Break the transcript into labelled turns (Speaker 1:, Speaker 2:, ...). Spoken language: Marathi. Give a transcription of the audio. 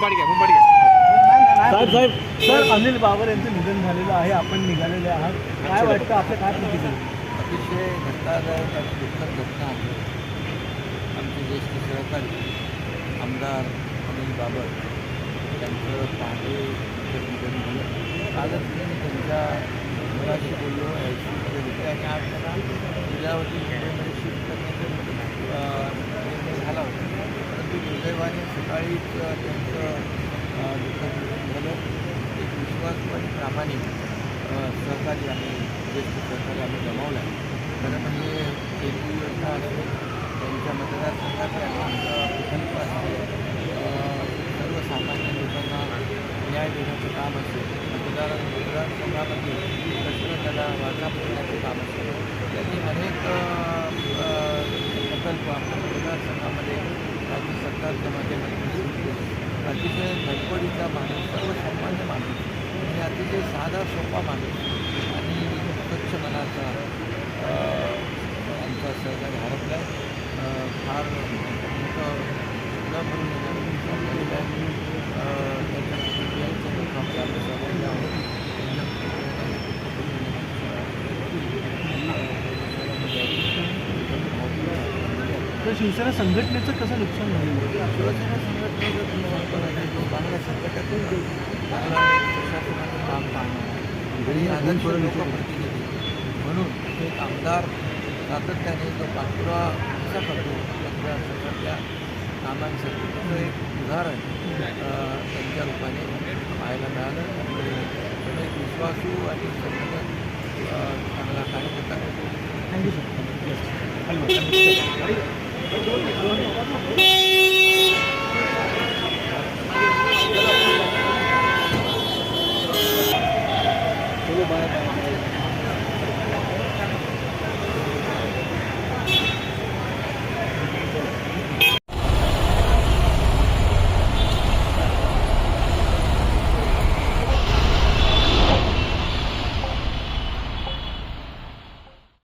Speaker 1: मुंबाड घ्या मुंबाड घ्या
Speaker 2: साहेब साहेब सर अनिल बाबर यांचं निधन झालेलं आहे आपण निघालेले आहात. काय वाटतं आपल्या काय प्रतिक्रिया?
Speaker 3: अतिशय घटनादायक आणि दुःखद घटना आहे. आमचे ज्येष्ठ सहकारी आमदार अनिल बाबर त्यांचं पहाटे निधन झालं. कालच मी त्यांच्या मुलाशी बोललो आणि आज त्यांना जिल्ह्यावरती परंतु सकाळीच त्यांचं अं, झालं. एक विश्वास आणि प्रामाणिक सहकारी आम्ही ज्येष्ठ सहकारी आम्ही गमावला. खरं म्हणजे केंद्रीय योजना असेल त्यांच्या मतदारसंघातले आमचा प्रकल्प असेल सर्वसामान्य लोकांना न्याय देण्याचं काम असेल मतदार मतदारसंघामध्ये प्रश्न त्याला वाचा करण्याचं काम असेल. त्यांनी अनेक अं, अं, प्रकल्प आपल्या मतदारसंघामध्ये राज्य सरकारच्या माध्यमातून अतिशय धडपडीचा माणूस सर्वसामान्य माणूस आणि अतिशय साधा सोपा माणूस आणि स्वच्छ मनाचा आमचा सहकारी हरपला फार मोठं न भरून येणारं नुकसान झालेलं आहे अं, त्याच्या कुटुंबियांचं दुःख आमच्या आम्ही सहभागी आहोत त्यांच्या कुटुंबियांना
Speaker 2: तर शिवसेना संघटनेचं कसं नुकसान झालेलं आहे
Speaker 3: शिवसेना संघटनेचं तुम्ही वापर आहे तो चांगल्या संकटातून चांगला प्रशासनाचं काम म्हणून एक आमदार सातत्याने जो पाठपुरावा कसा करतो? आपल्या सरकारच्या कामांसाठी. त्याचं एक उदाहरण त्यांच्या रूपाने पाहायला मिळालं. त्यामुळे एक विश्वासू आणि संघटन चांगला कार्यकर्ता
Speaker 2: थँक्यू सर Thank you.